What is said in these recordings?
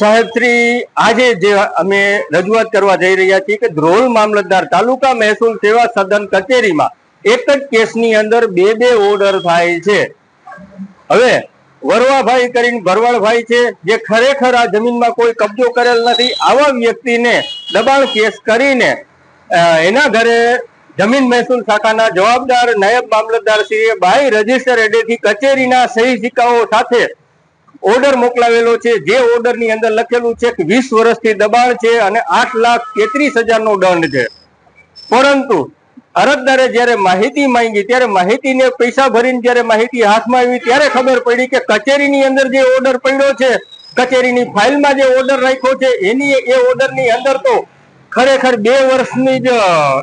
સાહેબ, શ્રી, આજે જે અમે રજૂઆત કરવા જઈ રહ્યા છીએ કે ધ્રોલ મામલતદાર તાલુકા મહેસૂલ સેવા સદન કચેરીમાં એક જ કેસની અંદર બે બે ઓર્ડર થાય છે. હવે, વરવાભાઈ કરીને ભરવાડભાઈ છે, જે ખરેખર આ જમીનમાં કોઈ કબજો કરેલ નથી, આવા વ્યક્તિને દબાણ કેસ કરીને એના ઘરે જમીન મહેસૂલ શાખાના જવાબદાર નાયબ મામલતદાર શ્રીએ બાય રજિસ્ટર એડેથી કચેરીના સહી સિક્કાઓ સાથે ઓર્ડર મોકલાવેલો છે. જે ઓર્ડરની અંદર લખેલું છે કે વીસ વર્ષથી દબાણ છે અને આઠ લાખ તેત્રીસ હજારનો દંડ છે. પરંતુ અરજદારે જ્યારે માહિતી માંગી, ત્યારે માહિતીને પૈસા ભરીને જ્યારે માહિતી હાથમાં આવી, ત્યારે ખબર પડી કે કચેરીની અંદર જે ઓર્ડર પડ્યો છે, કચેરીની ફાઇલમાં જે ઓર્ડર રાખ્યો છે, એની એ ઓર્ડરની અંદર તો ખરેખર બે વર્ષની જ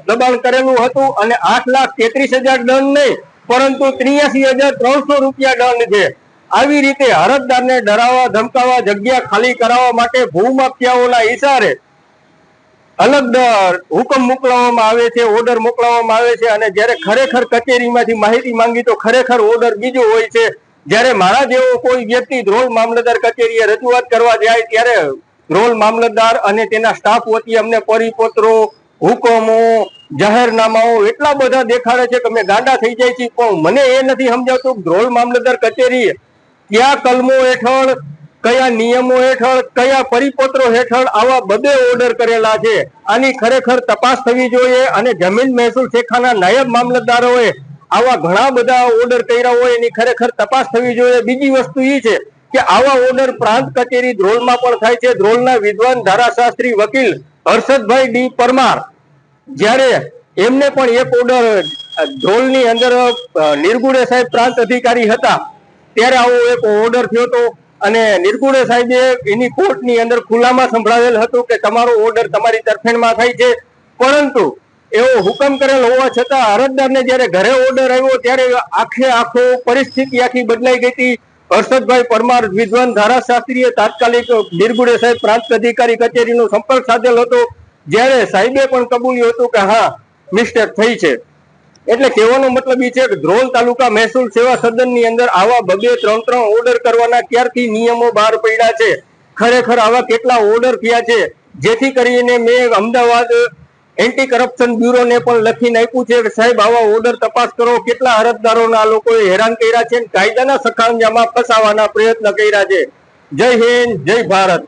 દબાણ કરેલું હતું અને આઠ લાખ તેત્રીસ હજાર દંડ નહીં, પરંતુ ત્રિયાસી હજાર ત્રણસો રૂપિયા દંડ છે. આવી રીતે અરજદારને ડરાવવા, ધમકાવવા, જગ્યા ખાલી કરાવવા માટે ભૂમાફિયાઓના ઈશારે અલગ હુકમ મોકલાવવામાં આવે છે, ઓર્ડર મોકલાવવામાં આવે છે અને જ્યારે ખરેખર કચેરીમાંથી માહિતી માંગી તો ખરેખર ઓર્ડર બીજો હોય છે. જ્યારે મારા જેવો કોઈ વ્યક્તિ ધ્રોલ મામલતદાર કચેરીએ રજૂઆત કરવા જાય ત્યારે ધ્રોલ મામલતદાર અને તેના સ્ટાફ વતી અમને પરિપત્રો, હુકમો, જાહેરનામાઓ એટલા બધા દેખાડે છે કે અમે ગાંડા થઈ જાય છીએ પણ મને એ નથી સમજાવતું ધ્રોલ મામલતદાર કચેરીએ કયા કલમો હેઠળ, કયા નિયમો હેઠળ, કયા પરિપત્રો હેઠળ આવા બધે ઓર્ડર કરેલા છે? આની ખરેખર તપાસ થવી જોઈએ અને જમીન મહેસૂલ શેખાના નાયબ મામલતદારોએ આવા ઘણા બધા ઓર્ડર કર્યા હોય એની ખરેખર તપાસ થવી જોઈએ. બીજી વસ્તુ એ છે કે આવા ઓર્ડર પ્રાંત કચેરી ધ્રોલમાં પણ થાય છે. ધ્રોલના વિદ્વાન ધારાશાસ્ત્રી વકીલ હર્ષદભાઈ ડી પરમાર, જ્યારે એમને પણ એક ઓર્ડર ધ્રોલની અંદર નિર્ગુણે સાહેબ પ્રાંત અધિકારી હતા. ત્યારે આવો એક ઓર્ડર થયો હતો અને નિર્ગુણે સાહેબે એની કોર્ટની અંદર ખુલ્લામાં સંભળાવેલ હતું કે તમારો ઓર્ડર તમારી તરફેણમાં થાય છે. પરંતુ એવો હુકમ કરેલ હોવા છતાં અરજદારને જ્યારે ઘરે ઓર્ડર આવ્યો ત્યારે આખે આખો પરિસ્થિતિ આખી બદલાઈ ગઈ હતી. હર્ષદભાઈ પરમાર, વિદ્વાન ધારાશાસ્ત્રીએ તાત્કાલિક નિર્ગુડે સાહેબ પ્રાંત અધિકારી કચેરીનો સંપર્ક સાધેલ હતો. જ્યારે સાહેબે પણ કબૂલ્યું હતું કે હા મિસ્ટેક થઈ છે. એટલે કહેવાનો મતલબ એ છે કે ધ્રોલ તાલુકા મહેસૂલ સેવા સદનની અંદર આવા બબે ત્રણ ત્રણ ઓર્ડર કરવાના ક્યારથી નિયમો બહાર પડ્યા છે. ખરેખર આવા કેટલા ઓર્ડર થયા છે? જેથી કરીને મેં અમદાવાદ એન્ટી કરપ્શન બ્યુરોને પણ લખીને આપ્યું છે કે સાહેબ, આવા ઓર્ડર તપાસ કરો. કેટલા અરજદારોના આ લોકોએ હેરાન કર્યા છે કાયદાના સખાંજામાં ફસાવાના પ્રયત્ન કર્યા છે. જય હિન્દ, જય ભારત.